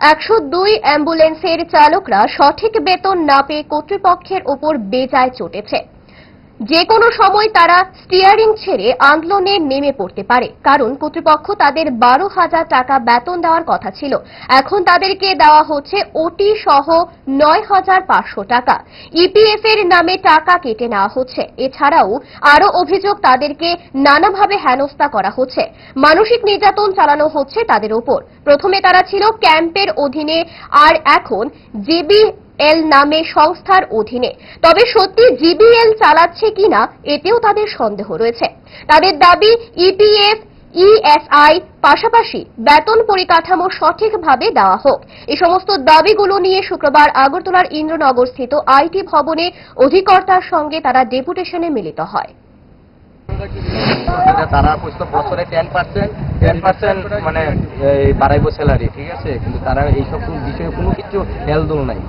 একশো দুই অ্যাম্বুলেন্সের চালকরা সঠিক বেতন না পেয়ে কর্তৃপক্ষের ওপর বেজায় চটেছে। যে কোনো সময় তারা স্টিয়ারিং ছেড়ে আন্দোলনে নেমে পড়তে পারে, কারণ কর্তৃপক্ষ তাদের বারো হাজার টাকা বেতন দেওয়ার কথা ছিল। এখন তাদেরকে দেওয়া হচ্ছে ওটি সহ নয় হাজার পাঁচশো টাকা। ইপিএফ এর নামে টাকা কেটে নেওয়া হচ্ছে। এছাড়াও আরও অভিযোগ তাদেরকে নানাভাবে হেনস্থা করা হচ্ছে। মানসিক নির্যাতন চালানো হচ্ছে তাদের ওপর। প্রথমে তারা ছিল ক্যাম্পের অধীনে, আর এখন জিবি এল নামে সংস্থার অধীনে। তবে সত্যি জিবিএল চালাচ্ছে কিনা এতেও তাদের সন্দেহ রয়েছে। তাদের দাবি, ইপিএফ, ইএসআই পাশাপাশি বেতন পরিকাঠামো সঠিকভাবে দেওয়া হোক। এই সমস্ত দাবিগুলো নিয়ে শুক্রবার আগরতলার ইন্দ্রনগর স্থিত আইটি ভবনে অধিকর্তার সঙ্গে তারা ডেপুটেশনে মিলিত হয়। তারা বুঝতো বছরে টেন পার্সেন্ট টেন পার্সেন্ট মানে বাড়াইবো স্যালারি ঠিক আছে? কিন্তু তারা এইসব বিষয়ে কোনো কিছু হেলদোল নাই।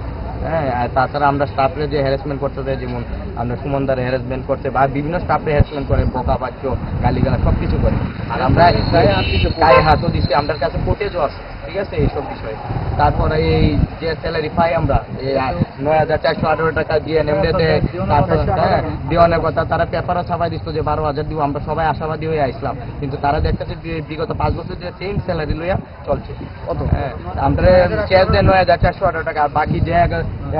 হ্যাঁ আর তাছাড়া আমরা স্টাফরে যে হ্যারাসমেন্ট করতে দেয় যেমন আমরা সুমনদারে হ্যারাসমেন্ট করছে বা বিভিন্ন স্টাফরে হ্যারাসমেন্ট করে বোকা বাচ্চ গালিগালা সব কিছু করে। আর আমরা গায়ে হাতও দিচ্ছি আমাদের কাছে ফুটেজও আছে। ঠিক আছে এইসব বিষয়ে। তারপরে এই যে স্যালারি পাই আমরা নয় হাজার চারশো আঠারো টাকা দিয়ে তারপর হ্যাঁ দেওয়ানের কথা। তারা পেপারও ছাপাই দিচ্ছ যে বারো হাজার দিব আমরা সবাই আশাবাদী হয়ে আসলাম। কিন্তু তারা দেখতেছে যে বিগত পাঁচ বছর যে সেম স্যালারি লইয়া চলছে। হ্যাঁ আমরা ক্যাশ দেয় নয় হাজার চারশো আঠারো টাকা আর বাকি যে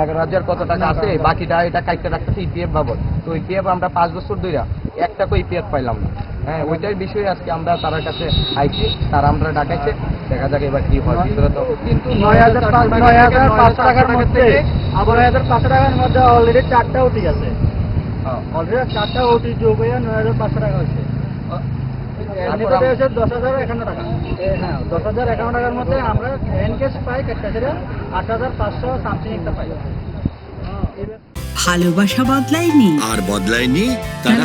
এগারো হাজার কত টাকা আছে বাকিটা এটা কাটতে রাখতেছে ইপিএফ বাবদ। তো ইপিএফ আমরা পাঁচ বছর ধইরা একটা করে ইপিএফ পাইলাম না। হ্যাঁ ওইটাই বিষয়ে আজকে আমরা তার কাছে আইছি তারা আমরা ডাকাইছে। দেখা যাক এবার কি হয় ভিতরে তো। কিন্তু নয় হাজার পাঁচ নয় হাজার পাঁচশো টাকার মধ্যে আবার নয় হাজার পাঁচশো টাকার মধ্যে অলরেডি চারটা ওটি আছে। হ্যাঁ। অলরেডি চারটা ওটি যোগ হয়ে নয় হাজার পাঁচশো টাকা হচ্ছে দশ হাজার একান্ন টাকা। হ্যাঁ দশ হাজার একান্ন টাকার মধ্যে আমরা এন কেস পাই একটা আট হাজার পাঁচশো সামথিং একটা পাই। এবার ভালোবাসা বদলায়নি। আর বদলায়নি তারা।